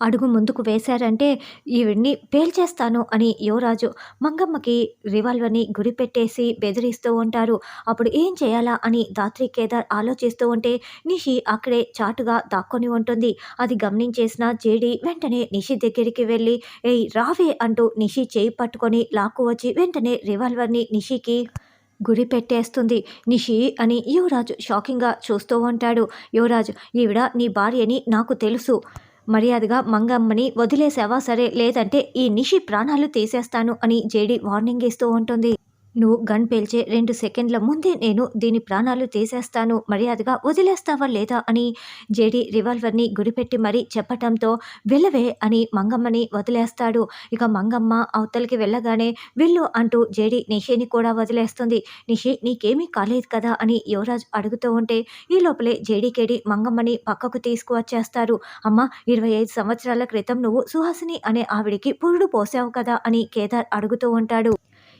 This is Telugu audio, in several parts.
అడుగు ముందుకు వేశారంటే ఈవిడ్ని పేల్చేస్తాను అని యువరాజు మంగమ్మకి రివాల్వర్ని గురిపెట్టేసి బెదిరిస్తూ ఉంటారు. అప్పుడు ఏం చేయాలా అని దాత్రి కేదార్ ఆలోచిస్తూ ఉంటే నిషి అక్కడే చాటుగా దాక్కొని ఉంటుంది. అది గమనించేసిన జేడి వెంటనే నిషి దగ్గరికి వెళ్ళి ఏయ్ రావే అంటూ నిషి చేయి పట్టుకొని లాక్కు వచ్చి వెంటనే రివాల్వర్ని నిషికి గురి పెట్టేస్తుంది నిషి అని యువరాజు షాకింగ్గా చూస్తూ ఉంటాడు. యువరాజు ఈవిడ నీ భార్యని నాకు తెలుసు. మర్యాదగా మంగమ్మని వదిలేసావా? సరే లేదంటే ఈ నిషి ప్రాణాలు తీసేస్తాను అని జేడి వార్నింగ్ ఇస్తూ ఉంటుంది. నువ్వు గన్ పేల్చే రెండు సెకండ్ల ముందే నేను దీని ప్రాణాలు తీసేస్తాను మర్యాదగా వదిలేస్తావా లేదా అని జేడి రివాల్వర్ని గురిపెట్టి మరీ చెప్పటంతో వెళ్ళవే అని మంగమ్మని వదిలేస్తాడు. ఇక మంగమ్మ అవతలికి వెళ్ళగానే వెళ్ళు అంటూ జేడి నిషిని కూడా వదిలేస్తుంది. నిషి నీకేమీ కాలేదు కదా అని యువరాజ్ అడుగుతూ ఉంటే ఈ లోపలే జేడీకేడి మంగమ్మని పక్కకు తీసుకువచ్చేస్తారు. అమ్మ ఇరవై ఐదు సంవత్సరాల క్రితం నువ్వు సుహాసిని అనే ఆవిడికి పురుడు పోసావు కదా అని కేదార్ అడుగుతూ ఉంటాడు.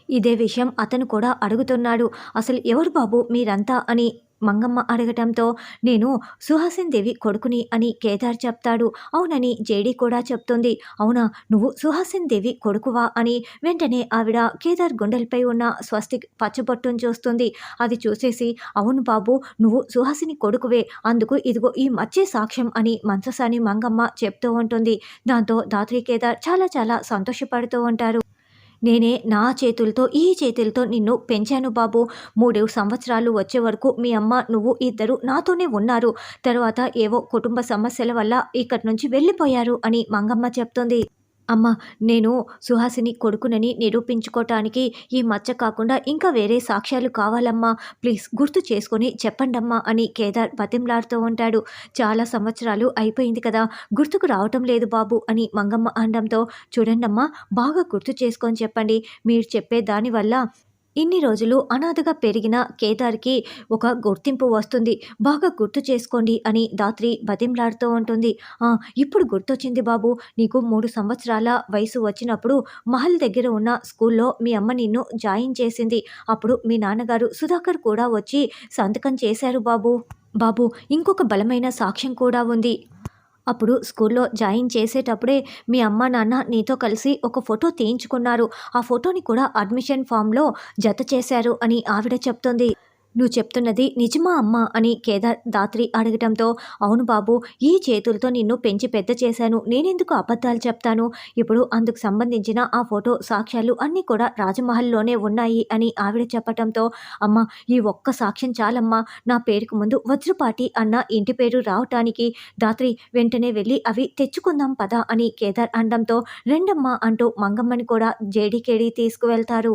ఇదే విషయం అతను కూడా అడుగుతున్నాడు. అసలు ఎవరు బాబు మీరంతా అని మంగమ్మ అడగటంతో నేను సుహాసిన్ దేవి కొడుకుని అని కేదార్ చెప్తాడు. అవునని జేడీ కూడా చెప్తుంది. అవునా నువ్వు సుహాసిన్ దేవి కొడుకువా అని వెంటనే ఆవిడ కేదార్ గుండెలపై ఉన్న స్వస్తిక్ పచ్చబొట్టును చూస్తుంది. అది చూసేసి అవును బాబు నువ్వు సుహాసిని కొడుకువే అందుకు ఇదిగో ఈ మచ్చే సాక్ష్యం అని మంచసాని మంగమ్మ చెప్తూ ఉంటుంది. దాంతో దాత్రి కేదార్ చాలా చాలా సంతోషపడుతూ ఉంటారు. నేనే నా చేతులతో ఈ చేతులతో నిన్ను పెంచాను బాబు. మూడు సంవత్సరాలు వచ్చే వరకు మీ అమ్మ నువ్వు ఇద్దరు నాతోనే ఉన్నారు. తర్వాత ఏవో కుటుంబ సమస్యల వల్ల ఇక్కడి నుంచి వెళ్ళిపోయారు అని మంగమ్మ చెప్తుంది. అమ్మ నేను సుహాసిని కొడుకునని నిరూపించుకోవటానికి ఈ మచ్చ కాకుండా ఇంకా వేరే సాక్ష్యాలు కావాలమ్మా. ప్లీజ్ గుర్తు చేసుకొని చెప్పండమ్మా అని కేదార్ బతింలాడుతూ ఉంటాడు. చాలా సంవత్సరాలు అయిపోయింది కదా గుర్తుకు రావటం లేదు బాబు అని మంగమ్మ అనడంతో చూడండమ్మా బాగా గుర్తు చేసుకొని చెప్పండి. మీరు చెప్పే దానివల్ల ఇన్ని రోజులు అనాథగా పెరిగిన కేదార్కి ఒక గుర్తింపు వస్తుంది. బాగా గుర్తు చేసుకోండి అని దాత్రి బతింలాడుతూ ఉంటుంది. ఇప్పుడు గుర్తొచ్చింది బాబు. నీకు మూడు సంవత్సరాల వయసు వచ్చినప్పుడు మహల్ దగ్గర ఉన్న స్కూల్లో మీ అమ్మ నిన్ను జాయిన్ చేసింది. అప్పుడు మీ నాన్నగారు సుధాకర్ కూడా వచ్చి సంతకం చేశారు బాబు. బాబు ఇంకొక బలమైన సాక్ష్యం కూడా ఉంది. అప్పుడు స్కూల్లో జాయిన్ చేసేటప్పుడే మీ అమ్మ నాన్న నీతో కలిసి ఒక ఫోటో తీయించుకున్నారు. ఆ ఫోటోని కూడా అడ్మిషన్ ఫామ్లో జత చేశారు అని ఆవిడ చెప్తుంది. నువ్వు చెప్తున్నది నిజమా అమ్మా? అని కేదార్ దాత్రి అడగటంతో అవును బాబు ఈ చేతులతో నిన్ను పెంచి పెద్ద చేశాను. నేనెందుకు అబద్ధాలు చెప్తాను? ఇప్పుడు అందుకు సంబంధించిన ఆ ఫోటో సాక్ష్యాలు అన్నీ కూడా రాజమహల్లోనే ఉన్నాయి అని ఆవిడ చెప్పటంతో అమ్మ ఈ ఒక్క సాక్ష్యం చాలమ్మా. నా పేరుకు ముందు వజ్రపాటి అన్న ఇంటి పేరు రావటానికి దాత్రి వెంటనే వెళ్ళి అవి తెచ్చుకుందాం పదా అని కేదార్ అనడంతో రెండమ్మ అంటూ మంగమ్మని కూడా జేడీకేడి తీసుకువెళ్తారు.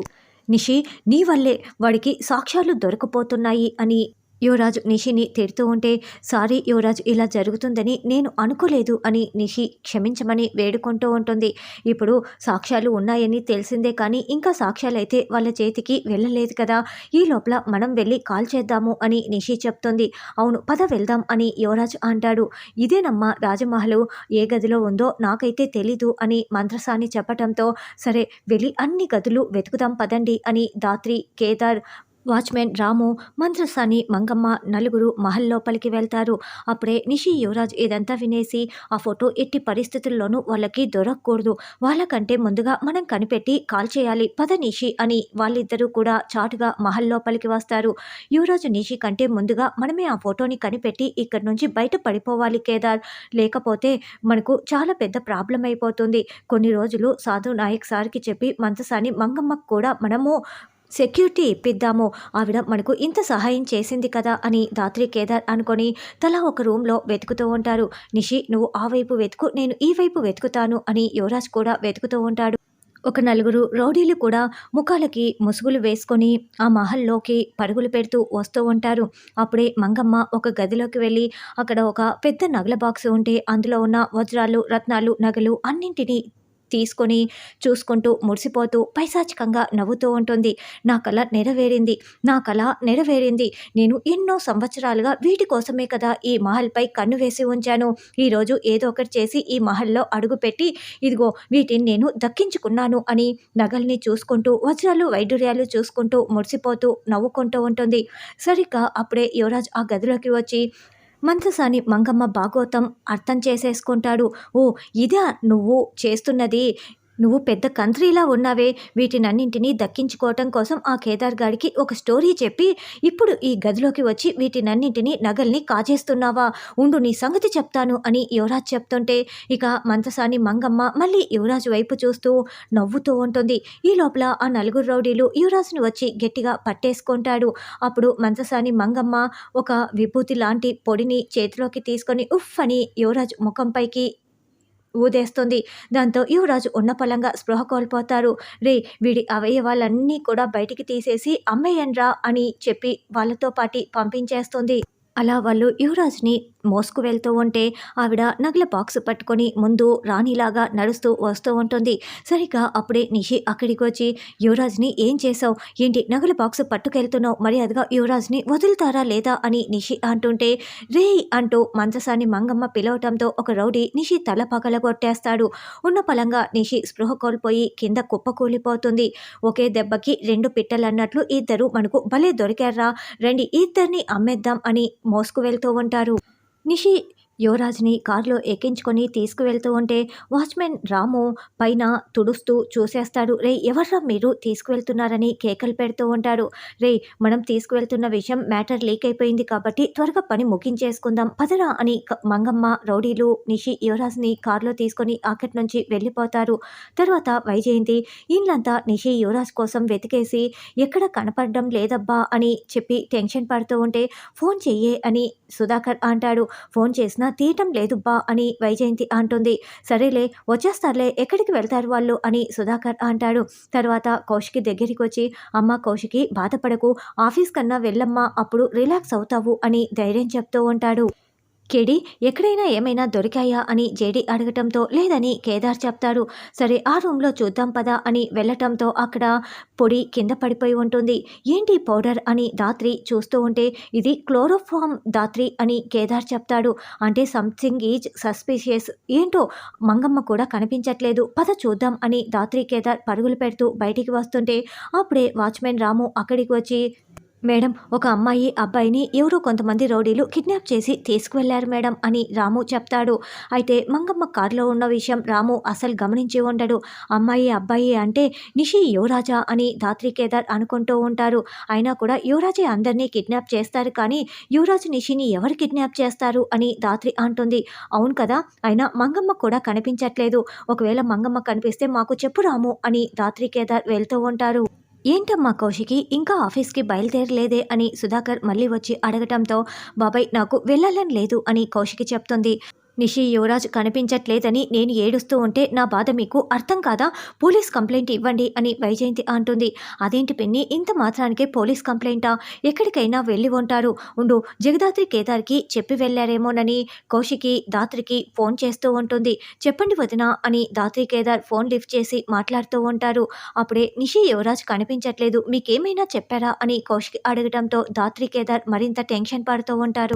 నిషి నీ వల్లే వాడికి సాక్ష్యాలు దొరకపోతున్నాయి అని యువరాజు నిషిని తిడుతూ ఉంటే సారీ యువరాజు ఇలా జరుగుతుందని నేను అనుకోలేదు అని నిషి క్షమించమని వేడుకుంటూ ఉంటుంది. ఇప్పుడు సాక్ష్యాలు ఉన్నాయని తెలిసిందే కానీ ఇంకా సాక్ష్యాలు అయితే వాళ్ళ చేతికి వెళ్ళలేదు కదా. ఈ లోపల మనం వెళ్ళి కాల్ చేద్దాము అని నిషి చెప్తుంది. అవును పద వెళ్దాం అని యువరాజు అంటాడు. ఇదేనమ్మా రాజమహలు ఏ గదిలో ఉందో నాకైతే తెలీదు అని మంత్రసాని చెప్పటంతో సరే వెళ్ళి అన్ని గదులు వెతుకుదాం పదండి అని దాత్రి కేదార్ వాచ్మెన్ రాము మంత్రసాని మంగమ్మ నలుగురు మహల్ లోపలికి వెళ్తారు. అప్పుడే నిషి యువరాజ్ ఇదంతా వినేసి ఆ ఫోటో ఎట్టి పరిస్థితుల్లోనూ వాళ్ళకి దొరకకూడదు. వాళ్ళకంటే ముందుగా మనం కనిపెట్టి కాల్ చేయాలి. పద నిషి అని వాళ్ళిద్దరూ కూడా చాటుగా మహల్ లోపలికి వస్తారు. యువరాజు నిషి కంటే ముందుగా మనమే ఆ ఫోటోని కనిపెట్టి ఇక్కడి నుంచి బయట పడిపోవాలి కేదార్. లేకపోతే మనకు చాలా పెద్ద ప్రాబ్లం అయిపోతుంది. కొన్ని రోజులు సాధు నాయక్ సార్కి చెప్పి మంతసాని మంగమ్మకు కూడా మనము సెక్యూరిటీ ఇప్పిద్దాము. ఆవిడ మనకు ఇంత సహాయం చేసింది కదా అని దాత్రి కేదార్ అనుకొని తలా ఒక రూమ్లో వెతుకుతూ ఉంటారు. నిషి నువ్వు ఆ వైపు వెతుకు నేను ఈ వైపు వెతుకుతాను అని యువరాజ్ కూడా వెతుకుతూ ఉంటాడు. ఒక నలుగురు రౌడీలు కూడా ముఖాలకి ముసుగులు వేసుకొని ఆ మహల్లోకి పరుగులు పెడుతూ వస్తూ ఉంటారు. అప్పుడే మంగమ్మ ఒక గదిలోకి వెళ్ళి అక్కడ ఒక పెద్ద నగల బాక్స్ ఉంటే అందులో ఉన్న వజ్రాలు రత్నాలు నగలు అన్నింటినీ తీసుకొని చూసుకుంటూ మురిసిపోతూ పైశాచికంగా నవ్వుతూ ఉంటుంది. నా కళ నెరవేరింది. నా కళ నెరవేరింది. నేను ఎన్నో సంవత్సరాలుగా వీటి కోసమే కదా ఈ మహల్పై కన్ను వేసి ఉంచాను. ఈరోజు ఏదో ఒకటి చేసి ఈ మహల్లో అడుగుపెట్టి ఇదిగో వీటిని నేను దక్కించుకున్నాను అని నగల్ని చూసుకుంటూ వజ్రాలు వైడూర్యాలు చూసుకుంటూ మురిసిపోతూ నవ్వుకుంటూ ఉంటుంది. సరిగ్గా అప్పుడే యువరాజ్ ఆ గదిలోకి వచ్చి మంత్రసాని మంగమ్మ భాగవతం అర్థం చేసేసుకుంటాడు. ఓ ఇదా నువ్వు చేస్తున్నది? నువ్వు పెద్ద కంత్రీలా ఉన్నావే. వీటినన్నింటినీ దక్కించుకోవటం కోసం ఆ కేదార్ గాడికి ఒక స్టోరీ చెప్పి ఇప్పుడు ఈ గదిలోకి వచ్చి వీటినన్నింటినీ నగల్ని కాజేస్తున్నావా? ఉండు నీ సంగతి చెప్తాను అని యువరాజ్ చెప్తుంటే ఇక మంతసాని మంగమ్మ మళ్ళీ యువరాజు వైపు చూస్తూ నవ్వుతూ ఉంటుంది. ఈ లోపల ఆ నలుగురు రౌడీలు యువరాజుని వచ్చి గట్టిగా పట్టేసుకుంటాడు. అప్పుడు మంతసాని మంగమ్మ ఒక విభూతి లాంటి పొడిని చేతిలోకి తీసుకొని ఉఫ్ అని యువరాజ్ ముఖంపైకి ఊదేస్తుంది. దాంతో యువరాజు ఉన్నపలంగా స్పృహ కోల్పోతారు. రే వీడి అవయవాలన్నీ కూడా బయటికి తీసేసి అమ్మేయండ్రా అని చెప్పి వాళ్ళతో పాటి పంపించేస్తుంది. అలా వాళ్ళు యువరాజ్ని మోసుకు వెళ్తూ ఉంటే ఆవిడ నగల బాక్స్ పట్టుకొని ముందు రాణిలాగా నడుస్తూ వస్తూ ఉంటుంది. సరిగ్గా అప్పుడే నిషి అక్కడికి వచ్చి యువరాజ్ని ఏం చేసావు ఏంటి నగల బాక్స్ పట్టుకెళ్తున్నావు? మర్యాదగా యువరాజ్ని వదులుతారా లేదా? అని నిషి అంటుంటే రే అంటూ మంచసాని మంగమ్మ పిలవటంతో ఒక రౌడీ నిషి తల పగల కొట్టేస్తాడు. ఉన్న పలంగా నిషి స్పృహ కోల్పోయి కింద కుప్పకూలిపోతుంది ఒకే దెబ్బకి రెండు పిట్టలన్నట్లు ఇద్దరు మనకు భలే దొరికారా రండి ఇద్దరిని అమ్మేద్దాం అని మోసుకు వెళ్తూ ఉంటారు. నిషి యువరాజ్ని కారులో ఎక్కించుకొని తీసుకువెళ్తూ ఉంటే వాచ్మెన్ రాము పైన తుడుస్తూ చూసేస్తాడు. రే ఎవర్రా మీరు? తీసుకువెళ్తున్నారని కేకలు పెడుతూ ఉంటాడు. రే మనం తీసుకువెళ్తున్న విషయం మ్యాటర్ లీక్ అయిపోయింది కాబట్టి త్వరగా పని ముగించేసుకుందాం. పదరా అని మంగమ్మ రౌడీలు నిషి యువరాజ్ని కారులో తీసుకొని అక్కడి నుంచి వెళ్ళిపోతారు. తర్వాత వైజయంతి ఈయనంతా నిషి యువరాజ్ కోసం వెతికేసి ఎక్కడ కనపడడం లేదబ్బా అని చెప్పి టెన్షన్ పడుతూ ఉంటే ఫోన్ చెయ్యే అని సుధాకర్ అంటాడు. ఫోన్ చేసిన తీయటం లేదు బా అని వైజయంతి అంటుంది. సరేలే వచ్చేస్తారులే ఎక్కడికి వెళ్తారు వాళ్ళు అని సుధాకర్ అంటాడు. తర్వాత కౌశికి దగ్గరికి వచ్చి అమ్మ కౌశికి బాధపడకు ఆఫీస్ కన్నా వెళ్ళమ్మా అప్పుడు రిలాక్స్ అవుతావు అని ధైర్యం చెప్తూ ఉంటాడు. కేడి ఎక్కడైనా ఏమైనా దొరికాయా అని జేడి అడగటంతో లేదని కేదార్ చెప్తాడు. సరే ఆ రూమ్లో చూద్దాం పదా అని వెళ్ళటంతో అక్కడ పొడి కింద పడిపోయి ఉంటుంది. ఏంటి పౌడర్ అని దాత్రి చూస్తూ ఉంటే ఇది క్లోరోఫామ్ దాత్రి అని కేదార్ చెప్తాడు. అంటే సంథింగ్ ఈజ్ సస్పిషియస్. ఏంటో మంగమ్మ కూడా కనిపించట్లేదు. పద చూద్దాం అని దాత్రి కేదార్ పరుగులు పెడుతూ బయటికి వస్తుంటే అప్పుడే వాచ్మెన్ రాము అక్కడికి వచ్చి మేడం ఒక అమ్మాయి అబ్బాయిని ఎవరో కొంతమంది రౌడీలు కిడ్నాప్ చేసి తీసుకువెళ్ళారు మేడం అని రాము చెప్తాడు. అయితే మంగమ్మ కారులో ఉన్న విషయం రాము అసలు గమనించి ఉండడు. అమ్మాయి అబ్బాయి అంటే నిషి యువరాజా అని దాత్రి కేదార్ అనుకుంటూ ఉంటారు. అయినా కూడా యువరాజే అందరినీ కిడ్నాప్ చేస్తారు కానీ యువరాజు నిషిని ఎవరు కిడ్నాప్ చేస్తారు అని దాత్రి అంటుంది. అవును కదా అయినా మంగమ్మ కూడా కనిపించట్లేదు. ఒకవేళ మంగమ్మ కనిపిస్తే మాకు చెప్పు రాము అని దాత్రి కేదార్ వెళ్తూ ఉంటారు. ఏంటమ్మా కౌశికి? ఇంకా ఆఫీస్కి బయలుదేరలేదే అని సుధాకర్ మళ్ళీ వచ్చి అడగటంతో బాబాయ్ నాకు వెళ్ళాలని లేదు అని కౌశికి చెప్తుంది. నిషి యువరాజ్ కనిపించట్లేదని నేను ఏడుస్తూ ఉంటే నా బాధ మీకు అర్థం కాదా? పోలీస్ కంప్లైంట్ ఇవ్వండి అని వైజయంతి అంటుంది. అదేంటి పిన్ని? ఇంత మాత్రానికే పోలీస్ కంప్లైంటా? ఎక్కడికైనా వెళ్ళి ఉంటారు. ఉండు జగదాత్రి కేదార్కి చెప్పి వెళ్ళారేమోనని కౌశికి దాత్రికి ఫోన్ చేస్తూ ఉంటుంది. చెప్పండి వదిన అని దాత్రి కేదార్ ఫోన్ లిఫ్ట్ చేసి మాట్లాడుతూ ఉంటారు. అప్పుడే నిషి యువరాజ్ కనిపించట్లేదు. మీకేమైనా చెప్పారా అని కౌశికి అడగడంతో దాత్రి కేదార్ మరింత టెన్షన్ పడుతూ ఉంటారు.